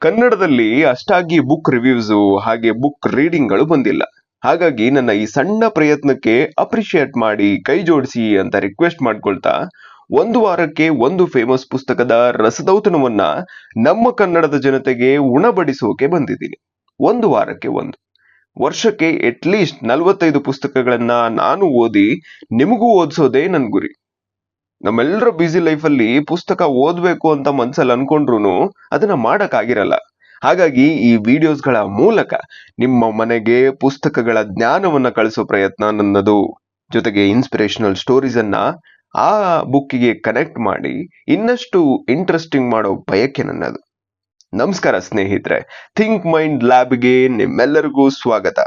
ಕನ್ನಡದಲ್ಲಿ ಅಷ್ಟಾಗಿ book reviews ಹಾಗೆ ಬುಕ್ ರೀಡಿಂಗ್ಗಳು ಬಂದಿಲ್ಲ. ಹಾಗಾಗಿ ನನ್ನ ಈ ಸಣ್ಣ ಪ್ರಯತ್ನಕ್ಕೆ ಅಪ್ರಿಶಿಯೇಟ್ ಮಾಡಿ ಕೈ ಜೋಡಿಸಿ ಅಂತ ರಿಕ್ವೆಸ್ಟ್ ಮಾಡ್ಕೊಳ್ತಾ ಒಂದು ವಾರಕ್ಕೆ ಒಂದು ಫೇಮಸ್ ಪುಸ್ತಕದ ರಸದೌತಣವನ್ನ ನಮ್ಮ ಕನ್ನಡದ ಜನತೆಗೆ ಉಣಬಡಿಸೋಕೆ ಬಂದಿದ್ದೀನಿ. ಒಂದು ವಾರಕ್ಕೆ ಒಂದು. ವರ್ಷಕ್ಕೆ ಅಟ್ಲೀಸ್ಟ್ ನಲವತ್ತೈದು ಪುಸ್ತಕಗಳನ್ನ ನಾನು ಓದಿ ನಿಮಗೂ ಓದಿಸೋದೇ ನನ್ನ ಗುರಿ. ನಮ್ಮೆಲ್ಲರ ಬ್ಯುಸಿ ಲೈಫಲ್ಲಿ ಪುಸ್ತಕ ಓದ್ಬೇಕು ಅಂತ ಮನ್ಸಲ್ಲಿ ಅನ್ಕೊಂಡ್ರು ಅದನ್ನ ಮಾಡೋಕ್ಕಾಗಿರಲ್ಲ. ಹಾಗಾಗಿ ಈ ವಿಡಿಯೋಸ್ಗಳ ಮೂಲಕ ನಿಮ್ಮ ಮನೆಗೆ ಪುಸ್ತಕಗಳ ಜ್ಞಾನವನ್ನ ಕಳಿಸೋ ಪ್ರಯತ್ನ ನನ್ನದು. ಜೊತೆಗೆ ಇನ್ಸ್ಪಿರೇಷನಲ್ ಸ್ಟೋರೀಸ್ ಆ ಬುಕ್ಕಿಗೆ ಕನೆಕ್ಟ್ ಮಾಡಿ ಇನ್ನಷ್ಟು ಇಂಟ್ರೆಸ್ಟಿಂಗ್ ಮಾಡೋ ಬಯಕೆ ನನ್ನದು. ನಮಸ್ಕಾರ ಸ್ನೇಹಿತರೆ. ಥಿಂಕ್ ಮೈಂಡ್ ಲ್ಯಾಬ್ಗೆ ನಿಮ್ಮೆಲ್ಲರಿಗೂ ಸ್ವಾಗತ.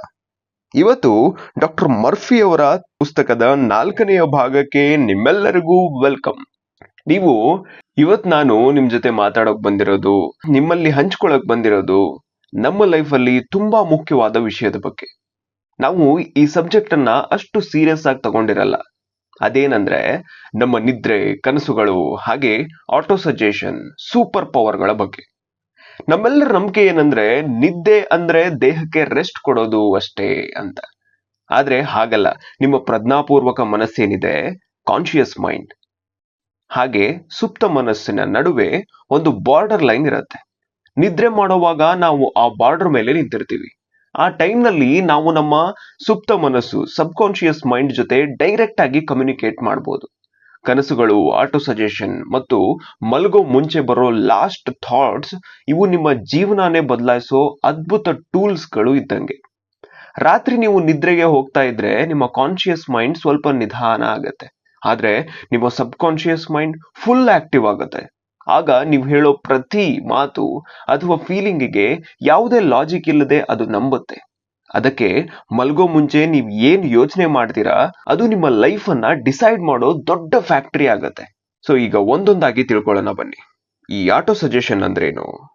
ಇವತ್ತು ಡಾಕ್ಟರ್ ಮರ್ಫಿ ಅವರ ಪುಸ್ತಕದ ನಾಲ್ಕನೆಯ ಭಾಗಕ್ಕೆ ನಿಮ್ಮೆಲ್ಲರಿಗೂ ವೆಲ್ಕಮ್. ನೀವು ಇವತ್ ನಾನು ನಿಮ್ ಜೊತೆ ಮಾತಾಡಕ್ ಬಂದಿರೋದು, ನಿಮ್ಮಲ್ಲಿ ಹಂಚ್ಕೊಳಕ್ ಬಂದಿರೋದು, ನಮ್ಮ ಲೈಫಲ್ಲಿ ತುಂಬಾ ಮುಖ್ಯವಾದ ವಿಷಯದ ಬಗ್ಗೆ. ನಾವು ಈ ಸಬ್ಜೆಕ್ಟ್ ಅನ್ನ ಅಷ್ಟು ಸೀರಿಯಸ್ ಆಗಿ ತಗೊಂಡಿರಲ್ಲ. ಅದೇನಂದ್ರೆ, ನಮ್ಮ ನಿದ್ರೆ, ಕನಸುಗಳು, ಹಾಗೆ ಆಟೋ ಸಜೆಷನ್, ಸೂಪರ್ ಪವರ್ಗಳ ಬಗ್ಗೆ. ನಮ್ಮೆಲ್ಲರ ನಂಬಿಕೆ ಏನಂದ್ರೆ, ನಿದ್ದೆ ಅಂದ್ರೆ ದೇಹಕ್ಕೆ ರೆಸ್ಟ್ ಕೊಡೋದು ಅಷ್ಟೇ ಅಂತ. ಆದ್ರೆ ಹಾಗಲ್ಲ. ನಿಮ್ಮ ಪ್ರಜ್ಞಾಪೂರ್ವಕ ಮನಸ್ಸೇನಿದೆ? ಕಾನ್ಶಿಯಸ್ ಮೈಂಡ್ ಹಾಗೆ ಸುಪ್ತ ಮನಸ್ಸಿನ ನಡುವೆ ಒಂದು ಬಾರ್ಡರ್ ಲೈನ್ ಇರುತ್ತೆ. ನಿದ್ರೆ ಮಾಡುವಾಗ ನಾವು ಆ ಬಾರ್ಡರ್ ಮೇಲೆ ನಿಂತಿರ್ತೀವಿ. ಆ ಟೈಮ್ನಲ್ಲಿ ನಾವು ನಮ್ಮ ಸುಪ್ತ ಮನಸ್ಸು ಸಬ್ ಕಾನ್ಶಿಯಸ್ ಮೈಂಡ್ ಜೊತೆ ಡೈರೆಕ್ಟ್ ಆಗಿ ಕಮ್ಯುನಿಕೇಟ್ ಮಾಡ್ಬೋದು. ಕನಸುಗಳು ಆಟೋ ಸಜೆಷನ್ ಮತ್ತು ಮಲಗೋ ಮುಂಚೆ ಬರೋ ಲಾಸ್ಟ್ ಥಾಟ್ಸ್ ಇವು ನಿಮ್ಮ ಜೀವನನೇ ಬದಲಾಯಿಸೋ ಅದ್ಭುತ ಟೂಲ್ಸ್ಗಳು ಇದ್ದಂಗೆ. ರಾತ್ರಿ ನೀವು ನಿದ್ರೆಗೆ ಹೋಗ್ತಾ ಇದ್ರೆ ನಿಮ್ಮ ಕಾನ್ಶಿಯಸ್ ಮೈಂಡ್ ಸ್ವಲ್ಪ ನಿಧಾನ ಆಗತ್ತೆ. ಆದ್ರೆ ನಿಮ್ಮ subconscious mind full active ಆಗುತ್ತೆ. ಆಗ ನೀವು ಹೇಳೋ ಪ್ರತಿ ಮಾತು ಅಥವಾ ಫೀಲಿಂಗಿಗೆ ಯಾವುದೇ ಲಾಜಿಕ್ ಇಲ್ಲದೆ ಅದು ನಂಬುತ್ತೆ. ಅದಕ್ಕೆ ಮಲ್ಗೋ ಮುಂಚೆ ನೀವು ಏನ್ ಯೋಚನೆ ಮಾಡ್ತೀರಾ, ಅದು ನಿಮ್ಮ ಲೈಫ್ ಅನ್ನ ಡಿಸೈಡ್ ಮಾಡೋ ದೊಡ್ಡ ಫ್ಯಾಕ್ಟರಿ ಆಗತ್ತೆ. ಸೊ ಈಗ ಒಂದೊಂದಾಗಿ ತಿಳ್ಕೊಳ್ಳೋಣ ಬನ್ನಿ. ಈ ಆಟೋ ಸಜೆಷನ್ ಅಂದ್ರೇನು?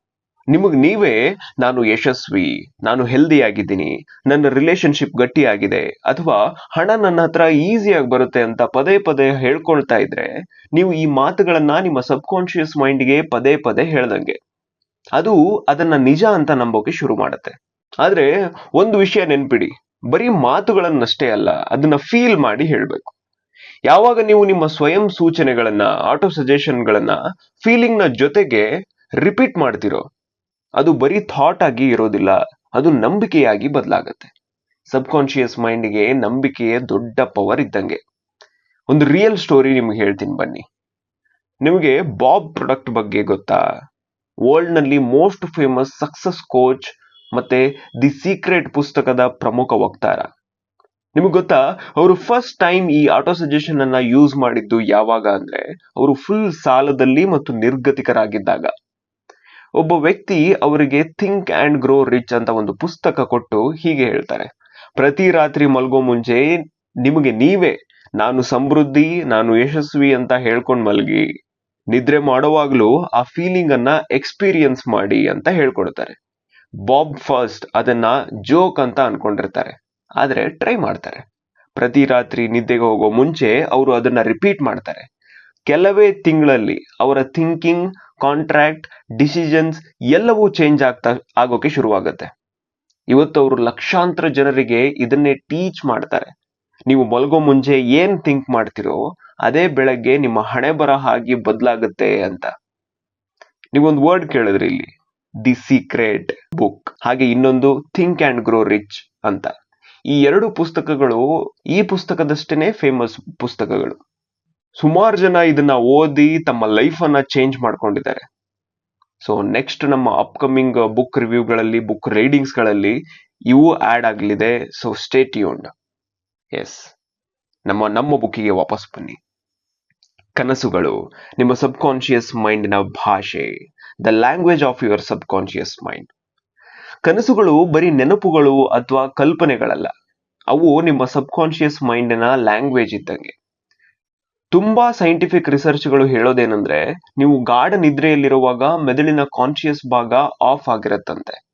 ನಿಮಗೆ ನೀವೇ, ನಾನು ಯಶಸ್ವಿ, ನಾನು ಹೆಲ್ದಿ ಆಗಿದ್ದೀನಿ, ನನ್ನ ರಿಲೇಶನ್ಶಿಪ್ ಗಟ್ಟಿಯಾಗಿದೆ ಅಥವಾ ಹಣ ನನ್ನ ಹತ್ರ ಈಸಿಯಾಗಿ ಬರುತ್ತೆ ಅಂತ ಪದೇ ಪದೇ ಹೇಳ್ಕೊಳ್ತಾ ಇದ್ರೆ, ನೀವು ಈ ಮಾತುಗಳನ್ನ ನಿಮ್ಮ ಸಬ್ ಕಾನ್ಶಿಯಸ್ ಮೈಂಡ್ಗೆ ಪದೇ ಪದೇ ಹೇಳ್ದಂಗೆ. ಅದು ಅದನ್ನ ನಿಜ ಅಂತ ನಂಬೋಕೆ ಶುರು ಮಾಡುತ್ತೆ. ಆದ್ರೆ ಒಂದು ವಿಷಯ ನೆನ್ಪಿಡಿ, ಬರೀ ಮಾತುಗಳನ್ನಷ್ಟೇ ಅಲ್ಲ, ಅದನ್ನ ಫೀಲ್ ಮಾಡಿ ಹೇಳ್ಬೇಕು. ಯಾವಾಗ ನೀವು ನಿಮ್ಮ ಸ್ವಯಂ ಸೂಚನೆಗಳನ್ನ ಆಟೋ ಸಜೆಷನ್ಗಳನ್ನ ಫೀಲಿಂಗ್ನ ಜೊತೆಗೆ ರಿಪೀಟ್ ಮಾಡ್ತಿರೋ, ಅದು ಬರೀ ಥಾಟ್ ಆಗಿ ಇರೋದಿಲ್ಲ, ಅದು ನಂಬಿಕೆಯಾಗಿ ಬದಲಾಗತ್ತೆ. ಸಬ್ ಕಾನ್ಶಿಯಸ್ ಮೈಂಡ್ಗೆ ನಂಬಿಕೆಯ ದೊಡ್ಡ ಪವರ್ ಇದ್ದಂಗೆ. ಒಂದು ರಿಯಲ್ ಸ್ಟೋರಿ ನಿಮ್ಗೆ ಹೇಳ್ತೀನಿ ಬನ್ನಿ. ನಿಮಗೆ ಬಾಬ್ ಪ್ರೊಡಕ್ಟ್ ಬಗ್ಗೆ ಗೊತ್ತಾ? ವರ್ಲ್ಡ್ನಲ್ಲಿ ಮೋಸ್ಟ್ ಫೇಮಸ್ ಸಕ್ಸಸ್ ಕೋಚ್ ಮತ್ತೆ ದಿ ಸೀಕ್ರೆಟ್ ಪುಸ್ತಕದ ಪ್ರಮುಖ ವಕ್ತಾರ. ನಿಮಗೆ ಗೊತ್ತಾ, ಅವರು ಫಸ್ಟ್ ಟೈಮ್ ಈ ಆಟೋ ಸಜೆಷನ್ ಅನ್ನ ಯೂಸ್ ಮಾಡಿದ್ದು ಯಾವಾಗ ಅಂದ್ರೆ, ಅವರು ಫುಲ್ ಸಾಲದಲ್ಲಿ ಮತ್ತು ನಿರ್ಗತಿಕರಾಗಿದ್ದಾಗ. ಒಬ್ಬ ವ್ಯಕ್ತಿ ಅವರಿಗೆ ಥಿಂಕ್ ಅಂಡ್ ಗ್ರೋ ರಿಚ್ ಅಂತ ಒಂದು ಪುಸ್ತಕ ಕೊಟ್ಟು ಹೀಗೆ ಹೇಳ್ತಾರೆ. ಪ್ರತಿ ರಾತ್ರಿ ಮಲ್ಗೋ ಮುಂಚೆ, ನಿಮಗೆ ನೀವೇ, ನಾನು ಸಮೃದ್ಧಿ, ನಾನು ಯಶಸ್ವಿ ಅಂತ ಹೇಳ್ಕೊಂಡು ಮಲಗಿ, ನಿದ್ರೆ ಮಾಡುವಾಗ್ಲೂ ಆ ಫೀಲಿಂಗ್ ಅನ್ನ ಎಕ್ಸ್ಪೀರಿಯನ್ಸ್ ಮಾಡಿ ಅಂತ ಹೇಳ್ಕೊಡ್ತಾರೆ. ಬಾಬ್ ಫಸ್ಟ್ ಅದನ್ನ ಜೋಕ್ ಅಂತ ಅನ್ಕೊಂಡಿರ್ತಾರೆ. ಆದ್ರೆ ಟ್ರೈ ಮಾಡ್ತಾರೆ. ಪ್ರತಿ ರಾತ್ರಿ ನಿದ್ದೆಗೆ ಹೋಗೋ ಮುಂಚೆ ಅವರು ಅದನ್ನ ರಿಪೀಟ್ ಮಾಡ್ತಾರೆ. ಕೆಲವೇ ತಿಂಗಳಲ್ಲಿ ಅವರ ಥಿಂಕಿಂಗ್ ಕಾಂಟ್ರಾಕ್ಟ್ ಡಿಸಿಷನ್ಸ್ ಎಲ್ಲವೂ ಚೇಂಜ್ ಆಗ್ತಾ ಆಗೋಕೆ ಶುರುವಾಗುತ್ತೆ. ಇವತ್ತು ಅವರು ಲಕ್ಷಾಂತರ ಜನರಿಗೆ ಇದನ್ನೇ ಟೀಚ್ ಮಾಡ್ತಾರೆ. ನೀವು ಮಲಗೋ ಮುಂಚೆ ಏನ್ ಥಿಂಕ್ ಮಾಡ್ತಿರೋ ಅದೇ ಬೆಳಗ್ಗೆ ನಿಮ್ಮ ಹಣೆ ಬರ ಆಗಿ ಬದಲಾಗುತ್ತೆ ಅಂತ. ನೀವೊಂದು ವರ್ಡ್ ಕೇಳಿದ್ರಿ ಇಲ್ಲಿ. ದಿ ಸೀಕ್ರೆಟ್ ಬುಕ್ ಹಾಗೆ ಇನ್ನೊಂದು ಥಿಂಕ್ ಅಂಡ್ ಗ್ರೋ ರಿಚ್ ಅಂತ. ಈ ಎರಡು ಪುಸ್ತಕಗಳು ಈ ಪುಸ್ತಕದಷ್ಟೇನೆ ಫೇಮಸ್ ಪುಸ್ತಕಗಳು. ಸುಮಾರು ಜನ ಇದನ್ನ ಓದಿ ತಮ್ಮ ಲೈಫ್ ಅನ್ನ ಚೇಂಜ್ ಮಾಡ್ಕೊಂಡಿದ್ದಾರೆ. ಸೊ ನೆಕ್ಸ್ಟ್ ನಮ್ಮ ಅಪ್ಕಮಿಂಗ್ ಬುಕ್ ರಿವ್ಯೂಗಳಲ್ಲಿ ಬುಕ್ ರೀಡಿಂಗ್ಸ್ಗಳಲ್ಲಿ ಇವು ಆಡ್ ಆಗಲಿದೆ. ಸೊ ಸ್ಟೇಟ್ ಟ್ಯೂನ್ಡ್ ಎಸ್ ನಮ್ಮ ನಮ್ಮ ಬುಕ್ಕಿಗೆ ವಾಪಸ್ ಬನ್ನಿ. ಕನಸುಗಳು. ನಿಮ್ಮ ಸಬ್ಕಾನ್ಷಿಯಸ್ ಮೈಂಡ್ನ ಭಾಷೆ. The language of your subconscious mind ಕನಸುಗಳು ಬರೀ ನೆನಪುಗಳು ಅಥವಾ ಕಲ್ಪನೆಗಳಲ್ಲ. ಅವು ನಿಮ್ಮ ಸಬ್ಕಾನ್ಶಿಯಸ್ ಮೈಂಡಿನ ಲ್ಯಾಂಗ್ವೇಜ್ ಇದ್ದಂಗೆ. ತುಂಬಾ ಸೈಂಟಿಫಿಕ್ ರಿಸರ್ಚ್ಗಳು ಹೇಳೋದೇನೆಂದ್ರೆ, ನೀವು ಗಾಢ ನಿದ್ರೆಯಲ್ಲಿರುವಾಗ ಮೆದುಳಿನ ಕಾನ್ಶಿಯಸ್ ಭಾಗ ಆಫ್ ಆಗಿರತ್ತಂತೆ.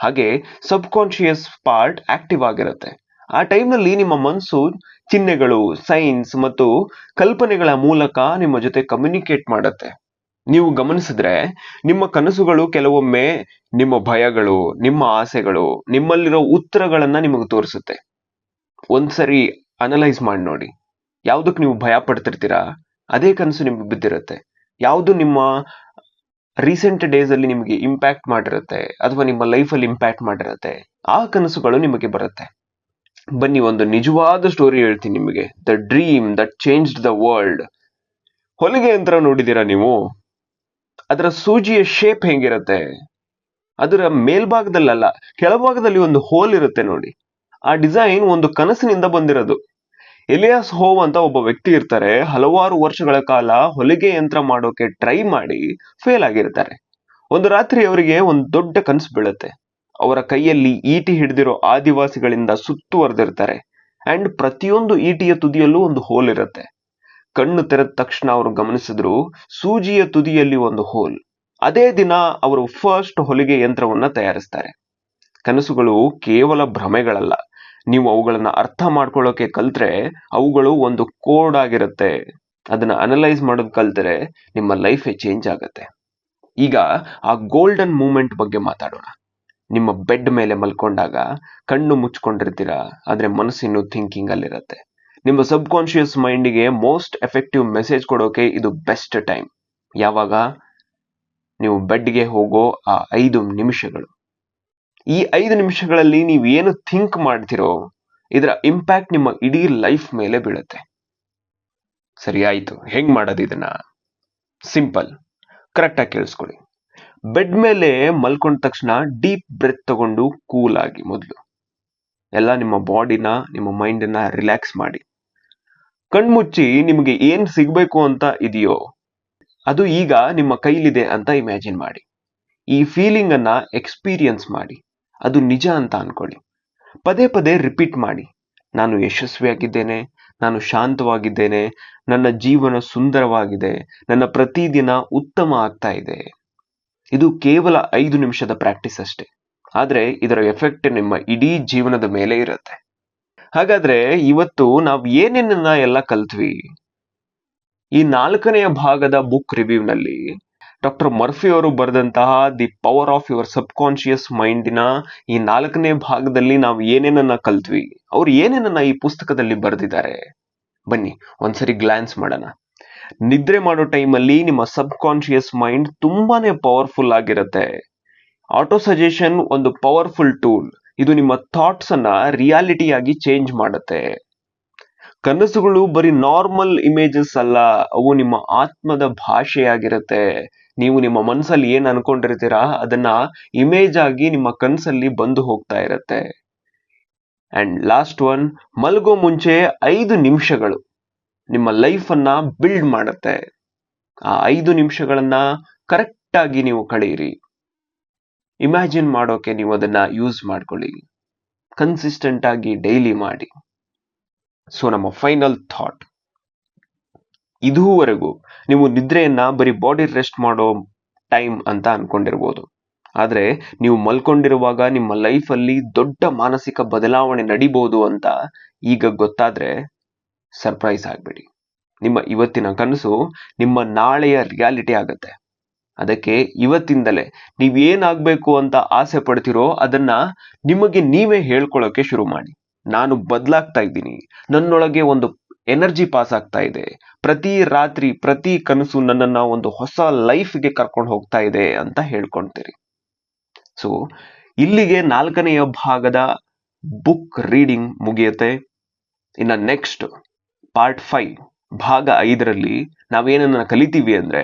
ಹಾಗೆ ಸಬ್ ಕಾನ್ಶಿಯಸ್ ಪಾರ್ಟ್ ಆಕ್ಟಿವ್ ಆಗಿರುತ್ತೆ. ಆ ಟೈಮ್ನಲ್ಲಿ ನಿಮ್ಮ ಮನಸ್ಸು ಚಿಹ್ನೆಗಳು ಸೈನ್ಸ್ ಮತ್ತು ಕಲ್ಪನೆಗಳ ಮೂಲಕ ನಿಮ್ಮ ಜೊತೆ ಕಮ್ಯುನಿಕೇಟ್ ಮಾಡುತ್ತೆ. ನೀವು ಗಮನಿಸಿದ್ರೆ ನಿಮ್ಮ ಕನಸುಗಳು ಕೆಲವೊಮ್ಮೆ ನಿಮ್ಮ ಭಯಗಳು, ನಿಮ್ಮ ಆಸೆಗಳು, ನಿಮ್ಮಲ್ಲಿರೋ ಉತ್ತರಗಳನ್ನ ನಿಮಗೆ ತೋರಿಸುತ್ತೆ. ಒಂದ್ಸರಿ ಅನಲೈಸ್ ಮಾಡಿ ನೋಡಿ. ಯಾವುದಕ್ಕೆ ನೀವು ಭಯ ಪಡ್ತಿರ್ತೀರಾ? ಅದೇ ಕನಸು ನಿಮ್ಗೆ ಬಿದ್ದಿರುತ್ತೆ. ಯಾವುದು ನಿಮ್ಮ ರೀಸೆಂಟ್ ಡೇಸ್ ಅಲ್ಲಿ ನಿಮಗೆ ಇಂಪ್ಯಾಕ್ಟ್ ಮಾಡಿರುತ್ತೆ ಅಥವಾ ನಿಮ್ಮ ಲೈಫಲ್ಲಿ ಇಂಪ್ಯಾಕ್ಟ್ ಮಾಡಿರುತ್ತೆ, ಆ ಕನಸುಗಳು ನಿಮಗೆ ಬರುತ್ತೆ. ಬನ್ನಿ, ಒಂದು ನಿಜವಾದ ಸ್ಟೋರಿ ಹೇಳ್ತೀನಿ ನಿಮಗೆ. The dream that change the world ಹೊಲಿಗೆ ಯಂತ್ರ ನೋಡಿದ್ದೀರಾ ನೀವು? ಅದರ ಸೂಜಿಯ ಶೇಪ್ ಹೆಂಗಿರುತ್ತೆ? ಅದರ ಮೇಲ್ಭಾಗದಲ್ಲಲ್ಲ, ಕೆಳಭಾಗದಲ್ಲಿ ಒಂದು ಹೋಲ್ ಇರುತ್ತೆ ನೋಡಿ. ಆ ಡಿಸೈನ್ ಒಂದು ಕನಸಿನಿಂದ ಬಂದಿರೋದು. ಎಲಿಯಾಸ್ ಹೋವ್ ಅಂತ ಒಬ್ಬ ವ್ಯಕ್ತಿ ಇರ್ತಾರೆ. ಹಲವಾರು ವರ್ಷಗಳ ಕಾಲ ಹೊಲಿಗೆ ಯಂತ್ರ ಮಾಡೋಕೆ ಟ್ರೈ ಮಾಡಿ ಫೇಲ್ ಆಗಿರ್ತಾರೆ. ಒಂದು ರಾತ್ರಿ ಅವರಿಗೆ ಒಂದು ದೊಡ್ಡ ಕನಸು ಬೀಳುತ್ತೆ. ಅವರ ಕೈಯಲ್ಲಿ ಈಟಿ ಹಿಡಿದಿರೋ ಆದಿವಾಸಿಗಳಿಂದ ಸುತ್ತುವರೆದಿರ್ತಾರೆ ಅಂಡ್ ಪ್ರತಿಯೊಂದು ಈಟಿಯ ತುದಿಯಲ್ಲೂ ಒಂದು ಹೋಲ್ ಇರುತ್ತೆ. ಕಣ್ಣು ತೆರೆದ ತಕ್ಷಣ ಅವರು ಗಮನಿಸಿದ್ರು ಸೂಜಿಯ ತುದಿಯಲ್ಲಿ ಒಂದು ಹೋಲ್. ಅದೇ ದಿನ ಅವರು ಫಸ್ಟ್ ಹೊಲಿಗೆ ಯಂತ್ರವನ್ನ ತಯಾರಿಸ್ತಾರೆ. ಕನಸುಗಳು ಕೇವಲ ಭ್ರಮೆಗಳಲ್ಲ. ನೀವು ಅವುಗಳನ್ನ ಅರ್ಥ ಮಾಡ್ಕೊಳ್ಳೋಕೆ ಕಲ್ತ್ರೆ ಅವುಗಳು ಒಂದು ಕೋಡ್ ಆಗಿರುತ್ತೆ. ಅದನ್ನ ಅನಲೈಸ್ ಮಾಡೋದು ಕಲ್ತರೆ ನಿಮ್ಮ ಲೈಫೇ ಚೇಂಜ್ ಆಗುತ್ತೆ. ಈಗ ಆ ಗೋಲ್ಡನ್ ಮೂಮೆಂಟ್ ಬಗ್ಗೆ ಮಾತಾಡೋಣ. ನಿಮ್ಮ ಬೆಡ್ ಮೇಲೆ ಮಲ್ಕೊಂಡಾಗ ಕಣ್ಣು ಮುಚ್ಕೊಂಡಿರ್ತೀರಾ? ಆದ್ರೆ ಮನಸ್ಸಿನ್ನು ಥಿಂಕಿಂಗ್ ಅಲ್ಲಿರುತ್ತೆ. ನಿಮ್ಮ ಸಬ್ ಕಾನ್ಶಿಯಸ್ ಮೈಂಡಿಗೆ ಮೋಸ್ಟ್ ಎಫೆಕ್ಟಿವ್ ಮೆಸೇಜ್ ಕೊಡೋಕೆ ಇದು ಬೆಸ್ಟ್ ಟೈಮ್. ಯಾವಾಗ? ನೀವು ಬೆಡ್ಗೆ ಹೋಗೋ ಆ ಐದು ನಿಮಿಷಗಳು. ಈ ಐದು ನಿಮಿಷಗಳಲ್ಲಿ ನೀವು ಏನು ಥಿಂಕ್ ಮಾಡ್ತಿರೋ, ಇದರ ಇಂಪ್ಯಾಕ್ಟ್ ನಿಮ್ಮ ಇಡೀ ಲೈಫ್ ಮೇಲೆ ಬೀಳುತ್ತೆ. ಸರಿ, ಆಯ್ತು. ಹೆಂಗ್ ಮಾಡೋದು ಇದನ್ನ? ಸಿಂಪಲ್. ಕರೆಕ್ಟಾಗಿ ಕೇಳಿಸ್ಕೊಳ್ಳಿ. ಬೆಡ್ ಮೇಲೆ ಮಲ್ಕೊಂಡ ತಕ್ಷಣ ಡೀಪ್ ಬ್ರೆತ್ ತಗೊಂಡು ಕೂಲ್ ಆಗಿ ಮೊದಲು. ಎಲ್ಲ ನಿಮ್ಮ ಬಾಡಿನ, ನಿಮ್ಮ ಮೈಂಡನ್ನ ರಿಲ್ಯಾಕ್ಸ್ ಮಾಡಿ. ಕಣ್ಮುಚ್ಚಿ ನಿಮಗೆ ಏನ್ ಸಿಗ್ಬೇಕು ಅಂತ ಇದೆಯೋ, ಅದು ಈಗ ನಿಮ್ಮ ಕೈಲಿದೆ ಅಂತ ಇಮ್ಯಾಜಿನ್ ಮಾಡಿ. ಈ ಫೀಲಿಂಗ್ ಅನ್ನ ಎಕ್ಸ್ಪೀರಿಯನ್ಸ್ ಮಾಡಿ. ಅದು ನಿಜ ಅಂತ ಅನ್ಕೊಳ್ಳಿ. ಪದೇ ಪದೇ ರಿಪೀಟ್ ಮಾಡಿ. ನಾನು ಯಶಸ್ವಿಯಾಗಿದ್ದೇನೆ, ನಾನು ಶಾಂತವಾಗಿದ್ದೇನೆ, ನನ್ನ ಜೀವನ ಸುಂದರವಾಗಿದೆ, ನನ್ನ ಪ್ರತಿದಿನ ಉತ್ತಮ ಆಗ್ತಾ ಇದೆ. ಇದು ಕೇವಲ ಐದು ನಿಮಿಷದ ಪ್ರಾಕ್ಟೀಸ್ ಅಷ್ಟೇ. ಆದರೆ ಇದರ ಎಫೆಕ್ಟ್ ನಿಮ್ಮ ಇಡೀ ಜೀವನದ ಮೇಲೆ ಇರುತ್ತೆ. ಹಾಗಾದ್ರೆ ಇವತ್ತು ನಾವು ಏನೇನನ್ನ ಎಲ್ಲ ಕಲ್ತ್ವಿ? ಈ ನಾಲ್ಕನೆಯ ಭಾಗದ ಬುಕ್ ರಿವ್ಯೂನಲ್ಲಿ ಡಾಕ್ಟರ್ ಮರ್ಫಿ ಅವರು ಬರೆದಂತಹ the power of your subconscious ಮೈಂಡಿನ ಈ ನಾಲ್ಕನೇ ಭಾಗದಲ್ಲಿ ನಾವು ಏನೇನನ್ನ ಕಲ್ತ್ವಿ? ಅವ್ರು ಏನೇನನ್ನ ಈ ಪುಸ್ತಕದಲ್ಲಿ ಬರೆದಿದ್ದಾರೆ? ಬನ್ನಿ, ಒಂದ್ಸರಿ ಗ್ಲಾನ್ಸ್ ಮಾಡೋಣ. ನಿದ್ರೆ ಮಾಡೋ ಟೈಮಲ್ಲಿ ನಿಮ್ಮ ಸಬ್ ಕಾನ್ಶಿಯಸ್ ಮೈಂಡ್ ತುಂಬಾನೇ ಪವರ್ಫುಲ್ ಆಗಿರುತ್ತೆ. ಆಟೋ ಸಜೆಷನ್ ಒಂದು ಪವರ್ಫುಲ್ ಟೂಲ್ ಇದು ನಿಮ್ಮ ಥಾಟ್ಸ್ ಅನ್ನ ರಿಯಾಲಿಟಿಯಾಗಿ ಚೇಂಜ್ ಮಾಡುತ್ತೆ. ಕನಸುಗಳು ಬರೀ ನಾರ್ಮಲ್ ಇಮೇಜಸ್ ಅಲ್ಲ, ಅವು ನಿಮ್ಮ ಆತ್ಮದ ಭಾಷೆಯಾಗಿರುತ್ತೆ ನೀವು ನಿಮ್ಮ ಮನಸ್ಸಲ್ಲಿ ಏನ್ ಅನ್ಕೊಂಡಿರ್ತೀರಾ, ಅದನ್ನ ಇಮೇಜ್ ಆಗಿ ನಿಮ್ಮ ಕನಸಲ್ಲಿ ಬಂದು ಹೋಗ್ತಾ ಇರತ್ತೆ. ಅಂಡ್ ಲಾಸ್ಟ್ ಒನ್ ಮಲಗೋ ಮುಂಚೆ ಐದು ನಿಮಿಷಗಳು ನಿಮ್ಮ ಲೈಫ್ ಅನ್ನ ಬಿಲ್ಡ್ ಮಾಡುತ್ತೆ. ಆ ಐದು ನಿಮಿಷಗಳನ್ನ ಕರೆಕ್ಟ್ ಆಗಿ ನೀವು ಕಳೆಯಿರಿ ಇಮ್ಯಾಜಿನ್ ಮಾಡೋಕೆ ನೀವು ಅದನ್ನ ಯೂಸ್ ಮಾಡ್ಕೊಳ್ಳಿ. ಕನ್ಸಿಸ್ಟೆಂಟ್ ಆಗಿ ಡೈಲಿ ಮಾಡಿ. ಸೊ ನಮ್ಮ ಫೈನಲ್ ಥಾಟ್ ಇದುವರೆಗೂ ನೀವು ನಿದ್ರೆಯನ್ನ ಬರೀ ಬಾಡಿ ರೆಸ್ಟ್ ಮಾಡೋ ಟೈಮ್ ಅಂತ ಅನ್ಕೊಂಡಿರ್ಬೋದು. ಆದ್ರೆ, ನೀವು ಮಲ್ಕೊಂಡಿರುವಾಗ ನಿಮ್ಮ ಲೈಫಲ್ಲಿ ದೊಡ್ಡ ಮಾನಸಿಕ ಬದಲಾವಣೆ ನಡಿಬಹುದು ಅಂತ ಈಗ ಗೊತ್ತಾದ್ರೆ ಸರ್ಪ್ರೈಸ್ ಆಗ್ಬೇಡಿ. ನಿಮ್ಮ ಇವತ್ತಿನ ಕನಸು ನಿಮ್ಮ ನಾಳೆಯ ರಿಯಾಲಿಟಿ ಆಗತ್ತೆ. ಅದಕ್ಕೆ ಇವತ್ತಿಂದಲೇ ನೀವೇನಾಗಬೇಕು ಅಂತ ಆಸೆ ಪಡ್ತಿರೋ ಅದನ್ನ ನಿಮಗೆ ನೀವೇ ಹೇಳ್ಕೊಳ್ಳೋಕೆ ಶುರು ಮಾಡಿ. ನಾನು ಬದಲಾಗ್ತಾ ಇದ್ದೀನಿ. ನನ್ನೊಳಗೆ ಒಂದು ಎನರ್ಜಿ ಪಾಸ್ ಆಗ್ತಾ ಇದೆ. ಪ್ರತಿ ರಾತ್ರಿ, ಪ್ರತಿ ಕನಸು ನನ್ನನ್ನು ಒಂದು ಹೊಸ ಲೈಫ್ಗೆ ಕರ್ಕೊಂಡು ಹೋಗ್ತಾ ಇದೆ ಅಂತ ಹೇಳ್ಕೊಳ್ತೀರಿ ಸೊ ಇಲ್ಲಿಗೆ ನಾಲ್ಕನೆಯ ಭಾಗದ ಬುಕ್ ರೀಡಿಂಗ್ ಮುಗಿಯುತ್ತೆ. ಇನ್ನು ನೆಕ್ಸ್ಟ್ ಪಾರ್ಟ್ ಫೈವ್, ಭಾಗ ಐದರಲ್ಲಿ ನಾವೇನನ್ನ ಕಲಿತೀವಿ ಅಂದ್ರೆ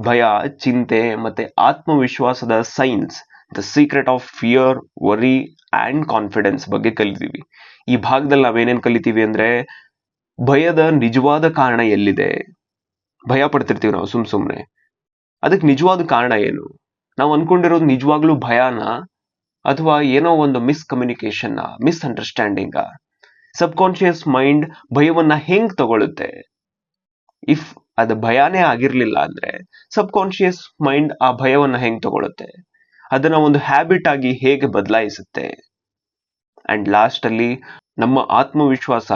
ಭಯ, ಚಿಂತೆ ಮತ್ತೆ ಆತ್ಮವಿಶ್ವಾಸದ science the secret of fear worry and confidence ಬಗ್ಗೆ ಕಲಿತೀವಿ. ಈ ಭಾಗದಲ್ಲಿ ನಾವೇನೇನು ಕಲಿತೀವಿ ಅಂದ್ರೆ ಭಯದ ನಿಜವಾದ ಕಾರಣ ಎಲ್ಲಿದೆ? ಭಯ ಪಡ್ತಿರ್ತೀವಿ ನಾವು ಸುಮ್ ಸುಮ್ನೆ. ಅದಕ್ಕೆ ನಿಜವಾದ ಕಾರಣ ಏನು? ನಾವು ಅನ್ಕೊಂಡಿರೋದು ನಿಜವಾಗ್ಲೂ ಭಯನ? ಅಥವಾ ಏನೋ ಒಂದು miscommunication misunderstanding subconscious mind ಭಯವನ್ನ ಹೆಂಗ್ ತಗೊಳುತ್ತೆ? ಇಫ್ ಅದು ಭಯಾನೇ ಆಗಿರ್ಲಿಲ್ಲ ಅಂದ್ರೆ ಸಬ್ ಕಾನ್ಶಿಯಸ್ ಮೈಂಡ್ ಆ ಭಯವನ್ನ ಹೆಂಗ್ ತಗೊಳುತ್ತೆ? ಅದನ್ನ ಒಂದು ಹ್ಯಾಬಿಟ್ ಆಗಿ ಹೇಗೆ ಬದಲಾಯಿಸುತ್ತೆ? ಅಂಡ್ ಲಾಸ್ಟ್ ಅಲ್ಲಿ ನಮ್ಮ ಆತ್ಮವಿಶ್ವಾಸ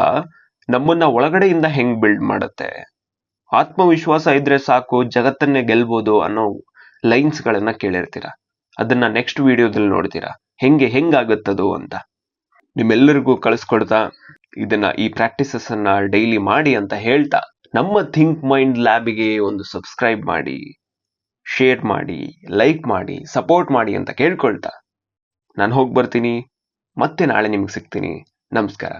ನಮ್ಮನ್ನ ಒಳಗಡೆಯಿಂದ ಹೆಂಗ್ ಬಿಲ್ಡ್ ಮಾಡುತ್ತೆ? ಆತ್ಮವಿಶ್ವಾಸ ಇದ್ರೆ ಸಾಕು, ಜಗತ್ತನ್ನೇ ಗೆಲ್ಬೋದು ಅನ್ನೋ ಲೈನ್ಸ್ ಗಳನ್ನ ಕೇಳಿರ್ತೀರ? ಅದನ್ನ ನೆಕ್ಸ್ಟ್ ವಿಡಿಯೋದಲ್ಲಿ ನೋಡ್ತೀರಾ? ಹೆಂಗೆ ಹೆಂಗಾಗುತ್ತದು ಅಂತ. ನಿಮ್ಮೆಲ್ಲರಿಗೂ ಕಳಿಸ್ಕೊಡ್ತಾ ಇದನ್ನ ಈ ಪ್ರಾಕ್ಟೀಸಸ್ ಅನ್ನ ಡೈಲಿ ಮಾಡಿ ಅಂತ ಹೇಳ್ತಾ ನಮ್ಮ ಥಿಂಕ್ ಮೈಂಡ್ ಲ್ಯಾಬಿಗೆ ಒಂದು ಸಬ್ಸ್ಕ್ರೈಬ್ ಮಾಡಿ ಶೇರ್ ಮಾಡಿ ಲೈಕ್ ಮಾಡಿ ಸಪೋರ್ಟ್ ಮಾಡಿ ಅಂತ ಕೇಳ್ಕೊಳ್ತಾ. ನಾನು ಹೋಗಿ ಬರ್ತೀನಿ. ಮತ್ತೆ ನಾಳೆ ನಿಮ್ಗೆ ಸಿಗ್ತೀನಿ. ನಮಸ್ಕಾರ.